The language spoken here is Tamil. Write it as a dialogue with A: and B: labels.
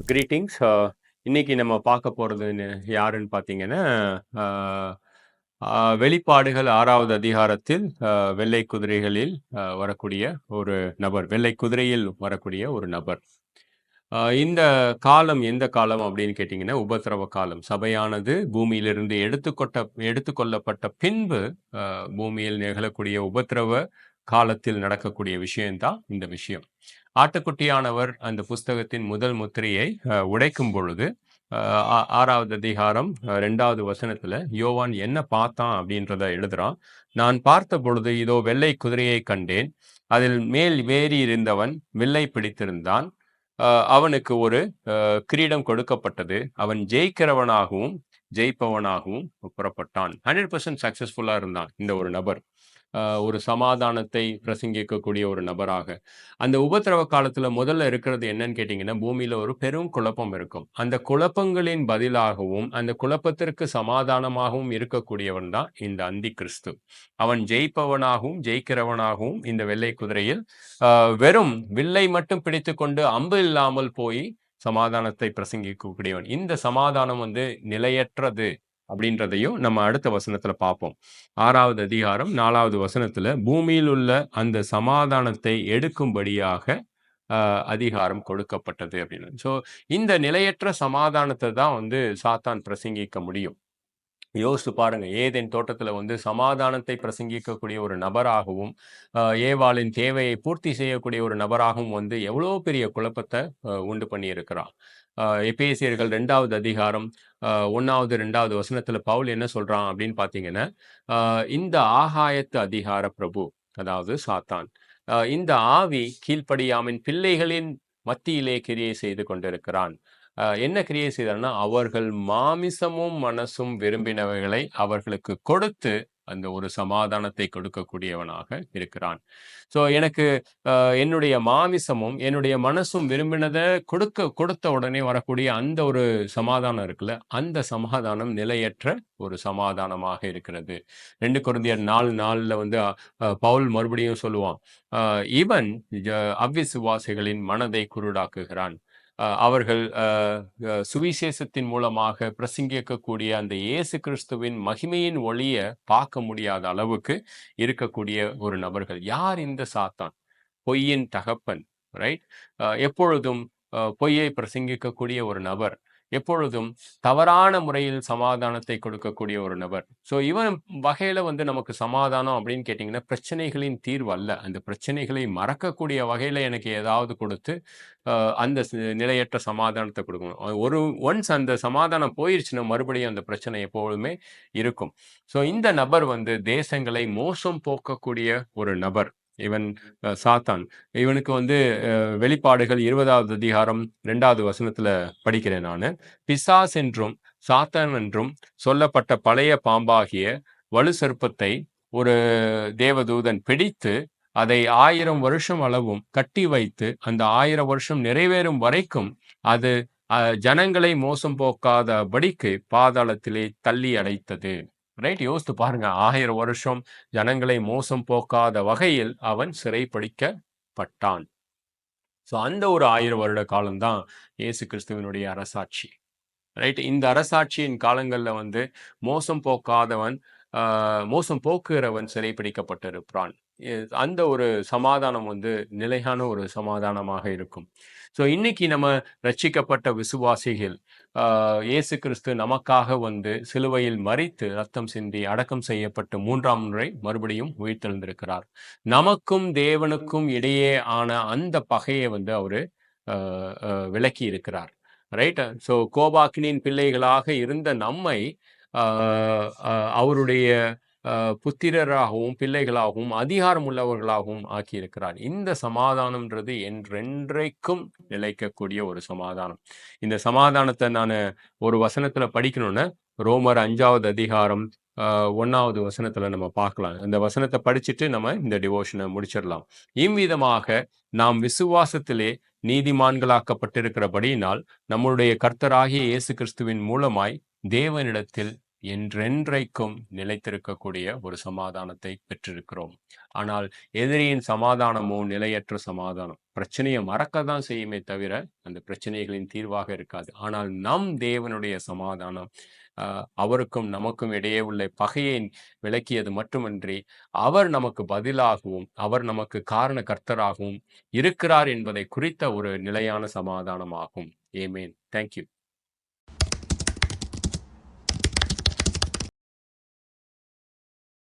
A: கிரீட்டிங்ஸ் இன்னைக்கு நம்ம பார்க்க போறதுன்னு யாருன்னு பார்த்தீங்கன்னா ஆஹ், ஆஹ், வெளிப்பாடுகள் ஆறாவது அதிகாரத்தில் வெள்ளை குதிரைகளில் வரக்கூடிய ஒரு நபர். வெள்ளை குதிரையில் வரக்கூடிய ஒரு நபர். ஆஹ், இந்த காலம் எந்த காலம் அப்படின்னு கேட்டிங்கன்னா உபத்திரவ காலம். சபையானது பூமியிலிருந்து எடுத்துக்கொட்ட எடுத்துக்கொள்ளப்பட்ட பின்பு ஆஹ், பூமியில் நிகழக்கூடிய உபத்திரவ காலத்தில் நடக்கக்கூடிய விஷயம்தான் இந்த விஷயம். ஆட்டுக்குட்டியானவர் அந்த புஸ்தகத்தின் முதல் முத்திரையை உடைக்கும் பொழுது ஆறாவது அதிகாரம் ரெண்டாவது வசனத்துல யோவான் என்ன பார்த்தான் அப்படின்றத எழுதுறான். நான் பார்த்த பொழுது இதோ வெள்ளை குதிரையை கண்டேன். அதில் மேல் வேறி இருந்தவன் வில்லை பிடித்திருந்தான். அவனுக்கு ஒரு அஹ், கிரீடம் கொடுக்கப்பட்டது. அவன் ஜெயிக்கிறவனாகவும் ஜெயிப்பவனாகவும் புறப்பட்டான். ஹண்ட்ரட் பர்சன்ட் சக்சஸ்ஃபுல்லாக இருந்தான் இந்த ஒரு நபர். ஒரு சமாதானத்தை பிரசங்கிக்கக்கூடிய ஒரு நபராக. அந்த உபத்திரவ காலத்தில் முதல்ல இருக்கிறது என்னன்னு கேட்டிங்கன்னா பூமியில் ஒரு பெரும் குழப்பம் இருக்கும். அந்த குழப்பங்களின் பதிலாகவும் அந்த குழப்பத்திற்கு சமாதானமாகவும் இருக்கக்கூடியவன் தான் இந்த அந்தி கிறிஸ்து அவன் ஜெயிப்பவனாகவும் ஜெயிக்கிறவனாகவும் இந்த வெள்ளை குதிரையில் வெறும் வில்லை மட்டும் பிடித்துக்கொண்டு அம்பு இல்லாமல் போய் சமாதானத்தை பிரசங்கிக்கக்கூடியவன். இந்த சமாதானம் வந்து நிலையற்றது அப்படின்றதையும் நம்ம அடுத்த வசனத்துல பார்ப்போம். ஆறாவது அதிகாரம் நாலாவது வசனத்துல பூமியில் உள்ள அந்த சமாதானத்தை எடுக்கும்படியாக ஆஹ், அதிகாரம் கொடுக்கப்பட்டது அப்படின்னு. ஸோ இந்த நிலையற்ற சமாதானத்தை தான் வந்து சாத்தான் பிரசங்கிக்க முடியும். யோசித்து பாருங்க. ஏதேன் தோட்டத்துல வந்து சமாதானத்தை பிரசங்கிக்கக்கூடிய ஒரு நபராகவும் ஆஹ், ஏவாளின் தேவையை பூர்த்தி செய்யக்கூடிய ஒரு நபராகவும் வந்து எவ்வளோ பெரிய குழப்பத்தை உண்டு பண்ணியிருக்கிறான் ஆஹ், எபேசியர்கள் ரெண்டாவது அதிகாரம் ஆஹ், ரெண்டாவது வசனத்துல பவுல் என்ன சொல்றான் அப்படின்னு பார்த்தீங்கன்னா ஆஹ், இந்த ஆகாயத்து அதிகார பிரபு அதாவது சாத்தான் ஆஹ், இந்த ஆவி கீழ்ப்படியாமின் பிள்ளைகளின் மத்தியிலே கிரியை செய்து கொண்டிருக்கிறான். என்ன கிரியை செய்தார்னா அவர்கள் மாமிசமும் மனசும் விரும்பினவைகளை அவர்களுக்கு கொடுத்து அந்த ஒரு சமாதானத்தை கொடுக்கக்கூடியவனாக இருக்கிறான். ஸோ எனக்கு ஆஹ், என்னுடைய மாமிசமும் என்னுடைய மனசும் விரும்பினதை கொடுக்க கொடுத்த உடனே வரக்கூடிய அந்த ஒரு சமாதானம் இருக்குல்ல அந்த சமாதானம் நிலையற்ற ஒரு சமாதானமாக இருக்கிறது. ரெண்டு குழந்தையர் நாலு நாளில் வந்து பவுல் மறுபடியும் சொல்லுவான் ஆஹ், இவன் ஜ- அவ்விசுவாசிகளின் மனதை குருடாக்குகிறான். அவர்கள் ஆஹ், சுவிசேஷத்தின் மூலமாக பிரசங்கிக்கக்கூடிய அந்த இயேசு கிறிஸ்துவின் மகிமையின் ஒளியை பார்க்க முடியாத அளவுக்கு இருக்கக்கூடிய ஒரு நபர்கள். யார் இந்த சாத்தான்? பொய்யின் தகப்பன் ரைட் எப்பொழுதும் அஹ், பொய்யை பிரசங்கிக்கக்கூடிய ஒரு நபர். எப்பொழுதும் தவறான முறையில் சமாதானத்தை கொடுக்கக்கூடிய ஒரு நபர். ஸோ இவன் வகையில வந்து நமக்கு சமாதானம் அப்படின்னு கேட்டிங்கன்னா பிரச்சனைகளின் தீர்வு அல்ல. அந்த பிரச்சனைகளை மறக்கக்கூடிய வகையில எனக்கு ஏதாவது கொடுத்து அந்த நிலையற்ற சமாதானத்தை கொடுக்கணும். ஒரு ஒன்ஸ் அந்த சமாதானம் போயிருச்சுன்னா மறுபடியும் அந்த பிரச்சனை எப்பொழுதுமே இருக்கும். ஸோ இந்த நபர் வந்து தேசங்களை மோசம் போக்கக்கூடிய ஒரு நபர். இவன் அஹ், சாத்தான். இவனுக்கு வந்து அஹ், வெளிப்பாடுகள் இருபதாவது அதிகாரம் ரெண்டாவது வசனத்துல படிக்கிறேன் நான். பிசாஸ் என்றும் சாத்தான் என்றும் சொல்லப்பட்ட பழைய பாம்பாகிய வலு சர்ப்பத்தை ஒரு தேவதூதன் பிடித்து அதை ஆயிரம் வருஷம் அளவும் கட்டி வைத்து அந்த ஆயிரம் வருஷம் நிறைவேறும் வரைக்கும் அது அஹ், ஜனங்களை மோசம் போக்காதபடிக்கு பாதாளத்திலே தள்ளி அடைத்தது. ரைட் யோசித்து பாருங்க. ஆயிரம் வருஷம் ஜனங்களை மோசம் போக்காத வகையில் அவன் சிறைப்பிடிக்கப்பட்டான். ஸோ அந்த ஒரு ஆயிரம் வருட காலம்தான் இயேசு கிறிஸ்துவனுடைய அரசாட்சி. ரைட் இந்த அரசாட்சியின் காலங்களில் வந்து மோசம் போக்காதவன் மோசம் போக்குகிறவன் சிறைப்பிடிக்கப்பட்டிருப்பான் இ- அந்த ஒரு சமாதானம் வந்து நிலையான ஒரு சமாதானமாக இருக்கும். ஸோ இன்னைக்கு நம்ம ரட்சிக்கப்பட்ட விசுவாசிகள் ஆஹ், இயேசு கிறிஸ்து நமக்காக வந்து சிலுவையில் மறித்து ரத்தம் சிந்தி அடக்கம் செய்யப்பட்டு மூன்றாம் முறை மறுபடியும் உயிர்த்தெழுந்திருக்கிறார். நமக்கும் தேவனுக்கும் இடையே ஆன அந்த பகையை வந்து அவரு விளக்கி இருக்கிறார். ரைட் ஸோ கோபாக்கினின் பிள்ளைகளாக இருந்த நம்மை அவருடைய புத்திரராகவும் பிள்ளைகளாகவும் அதிகாரம் உள்ளவர்களாகவும் ஆக்கியிருக்கிறார். இந்த சமாதானம்ன்றது என்றென்றைக்கும் நிலைக்கக்கூடிய ஒரு சமாதானம். இந்த சமாதானத்தை நான் ஒரு வசனத்தில் படிக்கணும்னா ரோமர் அஞ்சாவது அதிகாரம் ஆஹ், வசனத்தில் நம்ம பார்க்கலாம். இந்த வசனத்தை படிச்சுட்டு நம்ம இந்த டிவோஷனை முடிச்சிடலாம். இவ்விதமாக நாம் விசுவாசத்திலே நீதிமான்களாக்கப்பட்டிருக்கிறபடியினால் நம்முடைய கர்த்தராகிய இயேசு கிறிஸ்துவின் மூலமாய் தேவனிடத்தில் என்றென்றைக்கும் நிலைத்திருக்கக்கூடிய ஒரு சமாதானத்தை பெற்றிருக்கிறோம். ஆனால் எதிரியின் சமாதானமோ நிலையற்ற சமாதானம்? பிரச்சனையை மறக்க தான் செய்யுமே தவிர அந்த பிரச்சனைகளின் தீர்வாக இருக்காது. ஆனால் நம் தேவனுடைய சமாதானம் அவருக்கும் நமக்கும் இடையே உள்ள பகையை விளக்கியது மட்டுமன்றி அவர் நமக்கு பதிலாகவும் அவர் நமக்கு காரண கர்த்தராகவும் இருக்கிறார் என்பதை குறித்த ஒரு நிலையான சமாதானமாகும். ஏமேன் தேங்க்யூ